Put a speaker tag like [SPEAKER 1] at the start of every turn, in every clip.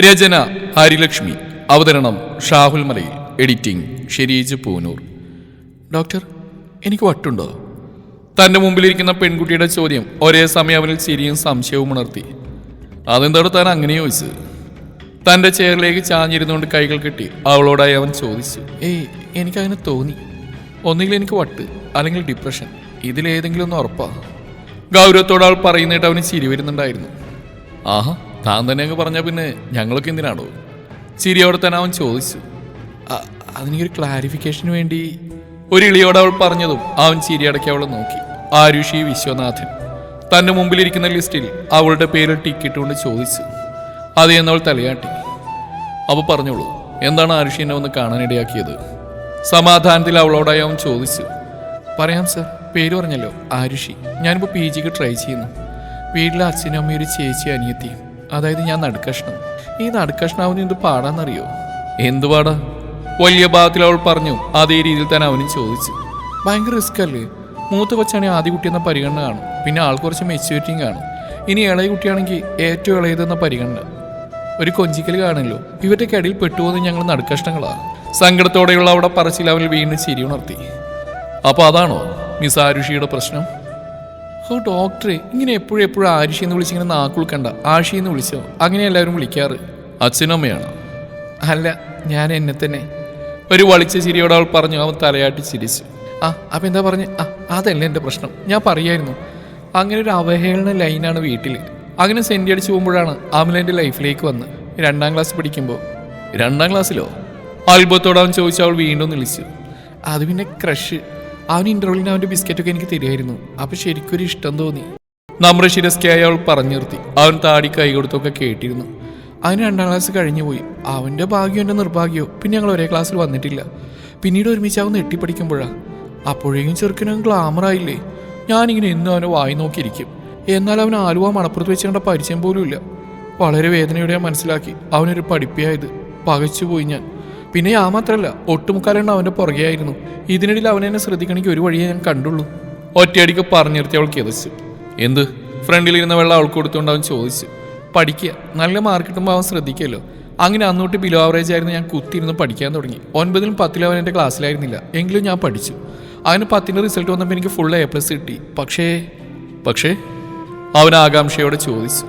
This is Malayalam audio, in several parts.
[SPEAKER 1] രചന ഹരിലക്ഷ്മി. അവതരണം ഷാഹുൽ മലയിൽ. എഡിറ്റിംഗ് ഷെരീജ് പൂനൂർ. ഡോക്ടർ എനിക്ക് വട്ടുണ്ടോ? തന്റെ മുമ്പിലിരിക്കുന്ന പെൺകുട്ടിയുടെ ചോദ്യം ഒരേ സമയം അവനിൽ ചിരിയും സംശയവും ഉണർത്തി. അതെന്താണ് താൻ അങ്ങനെ ചോദിച്ചത്? തന്റെ ചെയറിലേക്ക് ചാഞ്ഞിരുന്നുകൊണ്ട് കൈകൾ കെട്ടി അവളോടായി അവൻ ചോദിച്ചു ഏയ് എനിക്കങ്ങനെ തോന്നി. ഒന്നുകിൽ എനിക്ക് വട്ട് അല്ലെങ്കിൽ ഡിപ്രഷൻ. ഇതിലേതെങ്കിലും ഒന്ന് ഉറപ്പാ. ഗൗരവത്തോടെ അവൾ പറയുന്നിട്ട് അവന് ചിരി വരുന്നുണ്ടായിരുന്നു. ആഹാ താൻ തന്നെ അങ്ങ് പറഞ്ഞാൽ പിന്നെ ഞങ്ങളൊക്കെ എന്തിനാണോ ചിരിയോടെ തന്നെ അവൻ ചോദിച്ചു. "അ- അതിനൊരു ക്ലാരിഫിക്കേഷന് വേണ്ടി ഒരു ഇളിയോട് അവൾ പറഞ്ഞതും അവൻ ചിരിയടക്കി അവളെ നോക്കി. ആരുഷി വിശ്വനാഥൻ. തന്റെ മുമ്പിലിരിക്കുന്ന ലിസ്റ്റിൽ അവളുടെ പേര് ടിക്കറ്റുകൊണ്ട് ചോദിച്ചു. അത് എന്നവൾ തലയാട്ടി. അവ പറഞ്ഞോളൂ എന്താണ് ആരുഷി എന്നെ ഒന്ന് കാണാനിടയാക്കിയത് സമാധാനത്തിൽ അവളോടായി അവൻ ചോദിച്ചു. പറയാം സർ പേര് പറഞ്ഞല്ലോ ആരുഷി. ഞാനിപ്പോൾ പി ജിക്ക് ട്രൈ ചെയ്യുന്നു. വീട്ടിലെ അച്ഛനും അമ്മയും ഒരു ചേച്ചി അനിയത്തിയും. അതായത് ഞാൻ നടുക്കഷ്ണം. ഈ നടുക്കഷ്ണാവിന് എന്ത് പാടാന്നറിയോ? എന്തു പാടാ വലിയ ഭാഗത്തിൽ അവൾ പറഞ്ഞു അതേ രീതിയിൽ തന്നെ അവനും ചോദിച്ചു. ഭയങ്കര റിസ്ക് അല്ലേ മൂത്ത കൊച്ചാണെങ്കിൽ ആദ്യ കുട്ടി എന്ന പരിഗണന കാണും. പിന്നെ ആൾ കുറച്ച് മെച്യൂരിറ്റിയും കാണും. ഇനി ഇളയ കുട്ടിയാണെങ്കിൽ ഏറ്റവും ഇളയതെന്ന പരിഗണന. ഒരു കൊഞ്ചിക്കൽ കാണല്ലോ ഇവരുടെ കടിയിൽ പെട്ടുപോകുന്ന ഞങ്ങൾ നടുക്കഷ്ണങ്ങളാണ് സങ്കടത്തോടെയുള്ള അവിടെ പറച്ചിൽ അവൻ വീണ്ടും ചിരി ഉണർത്തി. അപ്പോൾ അതാണോ മിസ് ആരുഷിയുടെ പ്രശ്നം? ഓ ഡോക്ടറെ. ഇങ്ങനെ എപ്പോഴും എപ്പോഴും ആരിഷി എന്ന് വിളിച്ചിങ്ങനെ നാക്കുൾക്കണ്ട ആഷി എന്ന് വിളിച്ചോ? അങ്ങനെ എല്ലാവരും വിളിക്കാറ്. അച്ഛനമ്മയാണ്? അല്ല ഞാൻ എന്നെ തന്നെ. ഒരു വളിച്ച ചിരിയോട് അവൾ പറഞ്ഞു അവൻ തലയാട്ടി ചിരിച്ചു. ആ അപ്പം എന്താ പറഞ്ഞു? ആ അതല്ല എന്റെ പ്രശ്നം. ഞാൻ പറയായിരുന്നു. അങ്ങനെ ഒരു അവഹേളന ലൈനാണ് വീട്ടിൽ അങ്ങനെ സെന്റി അടിച്ച് പോകുമ്പോഴാണ് അമല എന്റെ ലൈഫിലേക്ക് വന്ന് രണ്ടാം ക്ലാസ് പഠിക്കുമ്പോൾ രണ്ടാം ക്ലാസ്സിലോ? അത്ഭുതത്തോടെ അവൻ ചോദിച്ചു അവൾ വീണ്ടും വിളിച്ചു. അത് പിന്നെ ക്രഷ്. അവൻ ഇന്റർവ്യൂവിന് അവന്റെ ബിസ്ക്കറ്റൊക്കെ എനിക്ക് തരുമായിരുന്നു. അപ്പൊ ശരിക്കൊരു ഇഷ്ടം തോന്നി. നമ്മുടെ ശിരസ്കായി അവൾ പറഞ്ഞു നിർത്തി. അവൻ താടി കൈ കൊടുത്തൊക്കെ കേട്ടിരുന്നു. അവന് രണ്ടാം ക്ലാസ് കഴിഞ്ഞു പോയി. അവന്റെ ഭാഗ്യം എന്റെ നിർഭാഗ്യവും. പിന്നെ ഞങ്ങൾ ഒരേ ക്ലാസ്സിൽ വന്നിട്ടില്ല. പിന്നീട് ഒരുമിച്ച് അവൻ നെട്ടിപ്പടിക്കുമ്പോഴാണ് അപ്പോഴേക്കും ചെറുക്കനും ഗ്ലാമറായില്ലേ ഞാനിങ്ങനെ എന്നും അവനെ വായി നോക്കിയിരിക്കും. എന്നാൽ അവൻ ആലുവ മണപ്പുറത്ത് വെച്ച് കണ്ട പരിചയം പോലും ഇല്ല വളരെ വേദനയോടെ ഞാൻ മനസ്സിലാക്കി. അവനൊരു പഠിപ്പിയായത് പകച്ചുപോയി ഞാൻ. പിന്നെ ആ മാത്രമല്ല ഒട്ടുമുക്കാലെണ്ണം അവന്റെ പുറകെയായിരുന്നു. ഇതിനിടയിൽ അവനെ എന്നെ ശ്രദ്ധിക്കണമെങ്കിൽ ഒരു വഴിയേ ഞാൻ കണ്ടുള്ളൂ. ഒറ്റയടിക്ക് പറഞ്ഞു നിർത്തി അവൾ കിതച്ചു എന്ത്? ഫ്രണ്ടിലിരുന്ന വെള്ളം അവൾക്ക് കൊടുത്തുകൊണ്ട് അവൻ ചോദിച്ചു. പഠിക്കുക. നല്ല മാർക്ക് കിട്ടുമ്പോൾ അവൻ ശ്രദ്ധിക്കുമല്ലോ അങ്ങനെ അന്നോട്ട് ബിലോ ആവറേജ് ആയിരുന്നു ഞാൻ കുത്തിയിരുന്ന് പഠിക്കാൻ തുടങ്ങി. ഒൻപതിലും പത്തിലും അവൻ എന്റെ ക്ലാസ്സിലായിരുന്നില്ല. എങ്കിലും ഞാൻ പഠിച്ചു. അവന് പത്തിന്റെ റിസൾട്ട് വന്നപ്പോൾ എനിക്ക് ഫുൾ എ പ്ലസ് കിട്ടി. പക്ഷേ പക്ഷേ അവൻ ആകാംക്ഷയോടെ ചോദിച്ചു.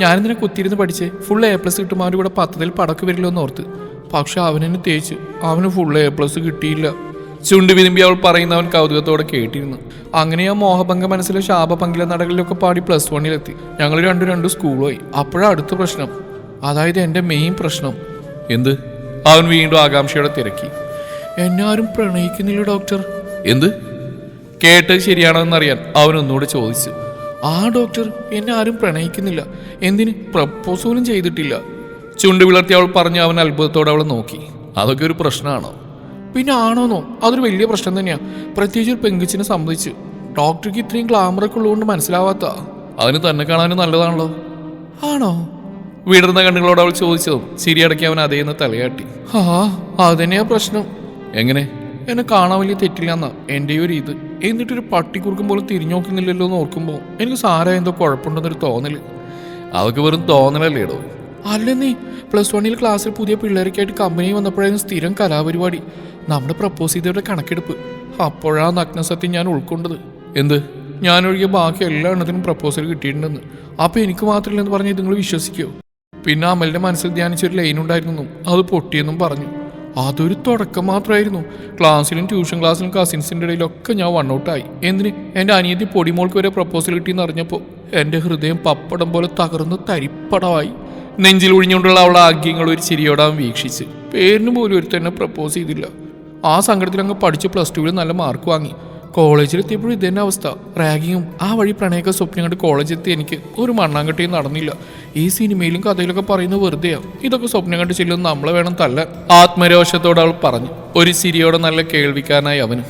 [SPEAKER 1] ഞാനിതിനെ കുത്തിയിരുന്ന് പഠിച്ചേ? ഫുൾ എ പ്ലസ് കിട്ടുമ്പോൾ അവന്റെ കൂടെ പത്തതിൽ പടക്ക് വരില്ലോ എന്ന് ഓർത്ത്. പക്ഷെ അവനെന്നെ തേച്ച്. അവന് ഫുൾ എ പ്ലസ് കിട്ടിയില്ല. ചുണ്ട് വിരുമ്പി അവൾ പറയുന്ന അവൻ കൗതുകത്തോടെ കേട്ടിരുന്നു. അങ്ങനെ ആ മോഹഭംഗ മനസ്സിലെ ശാപപങ്കില നടകളിലൊക്കെ പാടി പ്ലസ് വണ്ണിലെത്തി ഞങ്ങൾ രണ്ടു രണ്ടു സ്കൂളുമായി അപ്പോഴാണ് അടുത്ത പ്രശ്നം. അതായത് എന്റെ മെയിൻ പ്രശ്നം. എന്ത്? അവൻ വീണ്ടും ആകാംക്ഷയോടെ തിരക്കി. എന്നെ ആരും പ്രണയിക്കുന്നില്ല ഡോക്ടർ എന്ത്? കേട്ടത് ശരിയാണോന്നറിയാൻ അവൻ ഒന്നുകൂടെ ചോദിച്ചു. ആ ഡോക്ടർ എന്നെ ആരും പ്രണയിക്കുന്നില്ല. എന്തിന്? പ്രപ്പോസ് പോലും ചെയ്തിട്ടില്ല. ചുണ്ട് വിളർത്തി അവൾ പറഞ്ഞു അവൻ അത്ഭുതത്തോടെ അവളെ നോക്കി. അതൊക്കെ ഒരു പ്രശ്നമാണോ? പിന്നെ ആണോന്നോ? അതൊരു വലിയ പ്രശ്നം തന്നെയാ. പ്രത്യേകിച്ച് ഒരു പെങ്കുച്ചിനെ സംബന്ധിച്ച്. ഡോക്ടർക്ക് ഇത്രയും ഗ്ലാമറൊക്കെ ഉള്ളതുകൊണ്ട് മനസ്സിലാവാത്ത. അതിന് തന്നെ കാണാനും നല്ലതാണല്ലോ. ആണോ? വിടർന്ന കണ്ണുകളോട് അവൾ ചോദിച്ചതും ശരിയടക്കി അവൻ അതേന്ന് തലയാട്ടി. ആ അതന്നെയാ പ്രശ്നം. എങ്ങനെ? എന്നെ കാണാൻ വലിയ തെറ്റില്ല എന്നാ എന്റെ ഒരു ഇത്. എന്നിട്ടൊരു പട്ടിക്കുറുക്കും പോലും തിരിഞ്ഞു നോക്കുന്നില്ലല്ലോ എന്ന് ഓർക്കുമ്പോൾ എനിക്ക് സാരായ എന്തോ കുഴപ്പമുണ്ടെന്നൊരു തോന്നൽ. അതൊക്കെ വെറും തോന്നലല്ലേടോ? അല്ലെന്നേ പ്ലസ് വണ്ണിൽ ക്ലാസ്സിൽ പുതിയ പിള്ളേരൊക്കെയായിട്ട് കമ്പനി വന്നപ്പോഴായിരുന്നു സ്ഥിരം കലാപരിപാടി. നമ്മുടെ പ്രപ്പോസ് ചെയ്തവരുടെ കണക്കെടുപ്പ്. അപ്പോഴാണ് നഗ്നസത്യം ഞാൻ ഉൾക്കൊണ്ടത്. എന്ത്? ഞാനൊഴികെ ബാക്കി എല്ലാ എണ്ണത്തിനും പ്രപ്പോസൽ കിട്ടിയിട്ടുണ്ടെന്ന്. അപ്പൊ എനിക്ക് മാത്രമില്ലെന്ന് പറഞ്ഞ് നിങ്ങൾ വിശ്വസിക്കോ? പിന്നെ അമലിന്റെ മനസ്സിൽ ധ്യാനിച്ചൊരു ലൈൻ ഉണ്ടായിരുന്നു. അത് പൊട്ടിയെന്നും പറഞ്ഞു. അതൊരു തുടക്കം മാത്രമായിരുന്നു. ക്ലാസ്സിലും ട്യൂഷൻ ക്ലാസ്സിലും കസിൻസിന്റെ ഇടയിലൊക്കെ ഞാൻ വൺ ഔട്ടായി എന്തിന്? എന്റെ അനിയത്തി പൊടിമോൾക്ക് വരെ പ്രപ്പോസൽ കിട്ടിയെന്ന് അറിഞ്ഞപ്പോൾ എന്റെ ഹൃദയം പപ്പടം പോലെ തകർന്ന് തരിപ്പടമായി. നെഞ്ചിൽ ഒഴിഞ്ഞുകൊണ്ടുള്ള അവളുടെ ആഗ്യങ്ങൾ ഒരു ചിരിയോടെ അവൻ വീക്ഷിച്ച്. പേരിന് പോലും ഒരു തന്നെ പ്രപ്പോസ് ചെയ്തില്ല. ആ സങ്കടത്തിൽ അങ്ങ് പഠിച്ച് പ്ലസ് ടുവിൽ നല്ല മാർക്ക് വാങ്ങി. കോളേജിലെത്തിയപ്പോഴും ഇതന്നെ അവസ്ഥ. റാഗിങ്ങും ആ വഴി പ്രണയൊക്കെ സ്വപ്നം കണ്ട് കോളേജെത്തി എനിക്ക് ഒരു മണ്ണാങ്കട്ടിയും നടന്നില്ല. ഈ സിനിമയിലും കഥയിലൊക്കെ പറയുന്നത് വെറുതെയാണ് ഇതൊക്കെ സ്വപ്നം കണ്ട് ചെല്ലുന്ന നമ്മളെ വേണം തല്ല. ആത്മരോഷത്തോടെ അവൾ പറഞ്ഞു. ഒരു സിരിയോടെ നല്ല കേൾവിക്കാനായി അവനും.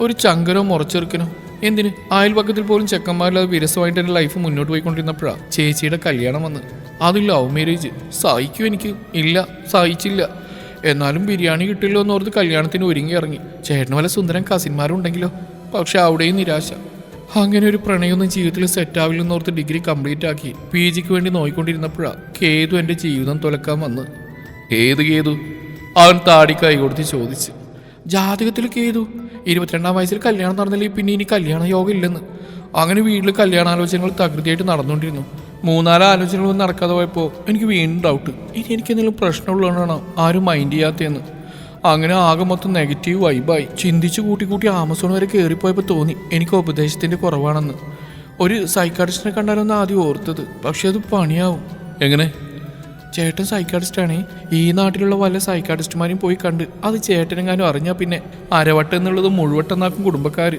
[SPEAKER 1] ഒരു ചങ്കരോ മുറച്ചെറുക്കനോ. എന്തിന്? അയൽപക്കത്തിൽ പോലും ചെക്കന്മാരില്ലാതെ വിരസമായിട്ട് എന്റെ ലൈഫ് മുന്നോട്ട് പോയിക്കൊണ്ടിരുന്നപ്പോഴാണ് ചേച്ചിയുടെ കല്യാണം വന്ന്. അത് ലവ് മാരേജ് സഹിക്കും എനിക്ക്. ഇല്ല സഹിച്ചില്ല. എന്നാലും ബിരിയാണി കിട്ടില്ലോ എന്നോർത്ത് കല്യാണത്തിന് ഒരുങ്ങി ഇറങ്ങി. ചേട്ടന് വല്ല സുന്ദരൻ കസിന്മാരുണ്ടെങ്കിലോ പക്ഷെ അവിടെയും നിരാശ. അങ്ങനെ ഒരു പ്രണയമൊന്നും ജീവിതത്തിൽ സെറ്റ് ആവില്ലെന്നോർത്ത് ഡിഗ്രി കംപ്ലീറ്റ് ആക്കി പി ജിക്ക് വേണ്ടി നോയിക്കൊണ്ടിരുന്നപ്പോഴാണ് കേതു എന്റെ ജീവിതം തുലക്കാൻ വന്ന്. ഏത് കേതു? അവൻ താടി കൈ കൊടുത്ത് ചോദിച്ച്. ജാതകത്തിൽ കേതു ഇരുപത്തിരണ്ടാം വയസ്സിൽ കല്യാണം നടന്നില്ലെങ്കിൽ പിന്നെ ഇനി കല്യാണ യോഗം ഇല്ലെന്ന് അങ്ങനെ വീട്ടിൽ കല്യാണാലോചനകൾ തകൃതിയായിട്ട് നടന്നുകൊണ്ടിരുന്നു. മൂന്നാൽ ആലോചനകളൊന്നും നടക്കാതെ പോയപ്പോൾ എനിക്ക് വീണ്ടും ഡൗട്ട് ഇനി എനിക്ക് എന്തെങ്കിലും പ്രശ്നമുള്ളതുകൊണ്ടാണ് ആരും മൈൻഡ് ചെയ്യാത്തതെന്ന്. അങ്ങനെ ആകെ മൊത്തം നെഗറ്റീവ് വൈബായി ചിന്തിച്ച് കൂട്ടി കൂട്ടി ആമസോൺ വരെ കയറിപ്പോയപ്പോൾ തോന്നി എനിക്ക് ഉപദേശത്തിന്റെ കുറവാണെന്ന്. ഒരു സൈക്കാട്രിസ്റ്റിനെ കണ്ടാലൊന്ന് ആദ്യം ഓർത്തത്. പക്ഷേ അത് പണിയാവും. എങ്ങനെ? ചേട്ടൻ സൈക്കാട്ടിസ്റ്റാണേ ഈ നാട്ടിലുള്ള വല്ല സൈക്കാട്രിസ്റ്റുമാരെയും പോയി കണ്ട് അത് ചേട്ടനെങ്ങാനും അറിഞ്ഞാൽ പിന്നെ അരവട്ടം എന്നുള്ളത് മുഴുവട്ടെന്നാക്കും കുടുംബക്കാർ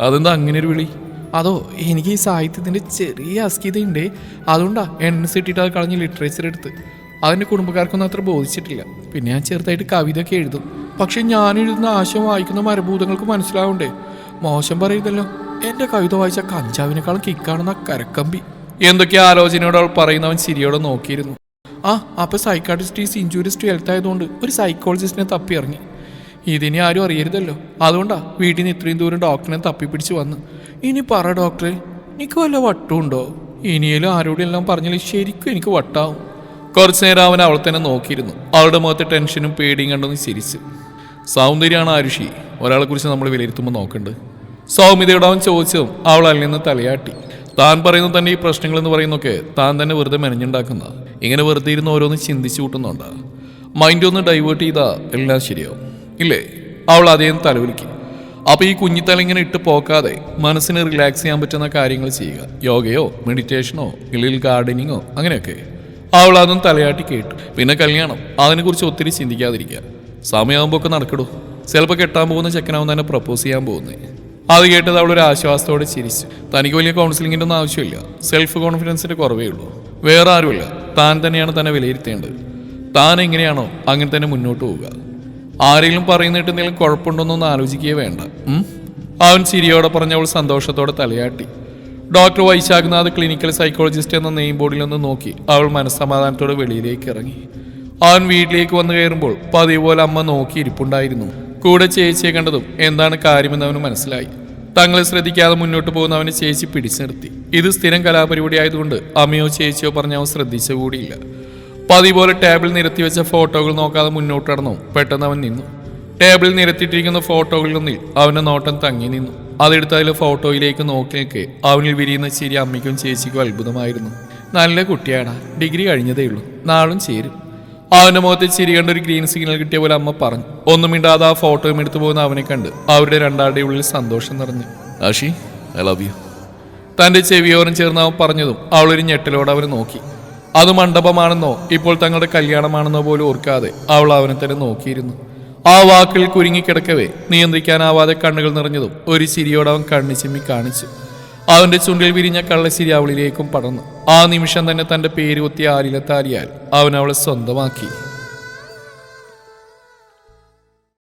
[SPEAKER 1] അതെന്താ അങ്ങനെ ഒരു വിളി? അതോ എനിക്ക് ഈ സാഹിത്യത്തിന്റെ ചെറിയ അസ്കിതയുണ്ട് അതുകൊണ്ടാ എൻ എസ് ഇട്ടിട്ട് അത് കളഞ്ഞ് ലിറ്ററേച്ചർ എടുത്ത്. അതിന്റെ കുടുംബക്കാർക്കൊന്നും അത്ര ബോധിച്ചിട്ടില്ല. പിന്നെ ഞാൻ ചെറുതായിട്ട് കവിതയൊക്കെ എഴുതും. പക്ഷെ ഞാൻ എഴുതുന്ന ആശയം വായിക്കുന്ന മരഭൂതങ്ങൾക്ക് മനസ്സിലാവണ്ടേ? മോശം പറയുന്നല്ലോ എന്റെ കവിത വായിച്ച കഞ്ചാവിനേക്കാളും കിക്കാണെന്ന കരക്കമ്പി. എന്തൊക്കെ ആലോചനയോട് അവൾ പറയുന്നവൻ ശരിയോടെ നോക്കിയിരുന്നു. ആ അപ്പൊ സൈക്കാട്രിസ്റ്റ് ഈസ് ടു ഹെൽത്ത് ആയതുകൊണ്ട് ഒരു സൈക്കോളജിസ്റ്റിനെ തപ്പി ഇറങ്ങി ഇതിനി ആരും അറിയരുതല്ലോ. അതുകൊണ്ടാ വീട്ടിൽ നിന്ന് ഇത്രയും ദൂരം ഡോക്ടറിനെ തപ്പിപ്പിടിച്ച് വന്ന് ഇനി പറ ഡോക്ടറെ എനിക്ക് വല്ല വട്ടുണ്ടോ ഇനിയും ആരോടും എല്ലാം പറഞ്ഞാൽ ശരിക്കും എനിക്ക് വട്ടാവും. കുറച്ചു നേരം അവൻ അവൾ തന്നെ നോക്കിയിരുന്നു. അവളുടെ മുഖത്ത് ടെൻഷനും പേടിയും കണ്ടൊന്ന് ചിരിച്ചു. സൗന്ദര്യമാണ് ആരുഷി ഒരാളെ കുറിച്ച് നമ്മൾ വിലയിരുത്തുമ്പോൾ നോക്കണ്ട്. സൗമ്യതയോട് അവൻ ചോദിച്ചതും അവൾ അതിൽ നിന്ന് തലയാട്ടി. താൻ പറയുന്ന തന്നെ ഈ പ്രശ്നങ്ങളെന്ന് പറയുന്നൊക്കെ താൻ തന്നെ വെറുതെ മെനഞ്ഞുണ്ടാക്കുന്ന ഇങ്ങനെ വെറുതെ ഇരുന്ന് ഓരോന്ന് ചിന്തിച്ചു കൂട്ടുന്നുണ്ട്. മൈൻഡ് ഒന്ന് ഡൈവേർട്ട് ചെയ്താ എല്ലാം ശരിയാവും. ഇല്ലേ? അവൾ അതേന്ന് തലവിലിക്കും അപ്പോൾ ഈ കുഞ്ഞിത്തല ഇങ്ങനെ ഇട്ട് പോക്കാതെ മനസ്സിന് റിലാക്സ് ചെയ്യാൻ പറ്റുന്ന കാര്യങ്ങൾ ചെയ്യുക. യോഗയോ മെഡിറ്റേഷനോ ഇല്ലെങ്കിൽ ഗാർഡനിങ്ങോ അങ്ങനെയൊക്കെ. അവൾ അതും തലയാട്ടി കേട്ടു. പിന്നെ കല്യാണം. അതിനെക്കുറിച്ച് ഒത്തിരി ചിന്തിക്കാതിരിക്കുക. സമയമാകുമ്പോൾ ഒക്കെ നടക്കടൂ. ചിലപ്പോൾ കെട്ടാൻ പോകുന്ന ചെക്കനാവും തന്നെ പ്രപ്പോസ് ചെയ്യാൻ പോകുന്നത് അത് കേട്ടത് അവൾ ഒരു ആശ്വാസത്തോടെ ചിരിച്ചു. തനിക്ക് വലിയ കൗൺസിലിങ്ങിന്റെ ഒന്നും ആവശ്യമില്ല. സെൽഫ് കോൺഫിഡൻസിന്റെ കുറവേ ഉള്ളൂ. വേറെ ആരുമില്ല. താൻ തന്നെയാണ് തന്നെ വിലയിരുത്തേണ്ടത്. താൻ എങ്ങനെയാണോ അങ്ങനെ തന്നെ മുന്നോട്ട് പോവുക. ആരെങ്കിലും പറയുന്നിട്ട് എന്തെങ്കിലും കുഴപ്പമുണ്ടോന്നൊന്നും ആലോചിക്കുകയേ വേണ്ട. അവൻ ചിരിയോടെ പറഞ്ഞവൾ സന്തോഷത്തോടെ തലയാട്ടി. ഡോക്ടർ വൈശാഖ്നാഥ് ക്ലിനിക്കൽ സൈക്കോളജിസ്റ്റ് എന്ന നെയിം ബോർഡിൽ നിന്ന് നോക്കി. അവൾ മനസ്സമാധാനത്തോടെ വെളിയിലേക്ക് ഇറങ്ങി. അവൻ വീട്ടിലേക്ക് വന്നു കയറുമ്പോൾ പതിവ് പോലെ അമ്മ നോക്കി ഇരിപ്പുണ്ടായിരുന്നു കൂടെ ചേച്ചിയെ കണ്ടതും എന്താണ് കാര്യമെന്ന് അവന് മനസ്സിലായി. തങ്ങളെ ശ്രദ്ധിക്കാതെ മുന്നോട്ട് പോകുന്ന അവനെ ചേച്ചി പിടിച്ചു നിർത്തി ഇത് സ്ഥിരം കലാപരിപാടി ആയതുകൊണ്ട് അമ്മയോ ചേച്ചിയോ പറഞ്ഞ അവൻ ശ്രദ്ധിച്ച കൂടിയില്ല. പതിപോലെ പോലെ ടേബിൾ നിരത്തി വെച്ച ഫോട്ടോകൾ നോക്കാതെ മുന്നോട്ട് നടന്നു. പെട്ടെന്ന് അവൻ നിന്നു. ടേബിളിൽ നിരത്തിയിട്ടിരിക്കുന്ന ഫോട്ടോകളിൽ അവന്റെ നോട്ടം തങ്ങി നിന്നു. അതെടുത്ത് അതിലെ ഫോട്ടോയിലേക്ക് നോക്കി നിൽക്കെ അവനിൽ വിരിയുന്ന ചിരി അമ്മയ്ക്കും ചേച്ചിക്കും അത്ഭുതമായിരുന്നു. നല്ല കുട്ടിയാണ്. ഡിഗ്രി കഴിഞ്ഞതേ ഉള്ളൂ. നാളും ചേരും. അവന്റെ മുഖത്ത് ചിരി കണ്ട ഒരു ഗ്രീൻ സിഗ്നൽ കിട്ടിയ പോലെ അമ്മ പറഞ്ഞു. ഒന്നും മിണ്ടാതെ ആ ഫോട്ടോയും എടുത്തു പോകുന്ന അവനെ കണ്ട് അവരുടെ രണ്ടാളുടെ ഉള്ളിൽ സന്തോഷം നിറഞ്ഞു. ആഷി ഐ ലവ് യു തന്റെ ചെവിയോരം ചേർന്ന് അവൻ പറഞ്ഞതും അവളൊരു ഞെട്ടലോടെ അവനെ നോക്കി. അത് മണ്ഡപമാണെന്നോ ഇപ്പോൾ തങ്ങളുടെ കല്യാണമാണെന്നോ പോലും ഓർക്കാതെ അവൾ അവനെ തന്നെ നോക്കിയിരുന്നു. ആ വാക്കിൽ കുരുങ്ങിക്കിടക്കവേ നിയന്ത്രിക്കാനാവാതെ കണ്ണുകൾ നിറഞ്ഞതും ഒരു ചിരിയോടെ അവൻ കണ്ണു ചിമ്മി കാണിച്ചു. അവന്റെ ചുണ്ടിൽ വിരിഞ്ഞ കള്ളശ്ശേരി അവളിലേക്കും പടർന്നു. ആ നിമിഷം തന്നെ തന്റെ പേര് കുത്തിയ ആലിലെ താരിയാൽ അവൻ അവളെ സ്വന്തമാക്കി.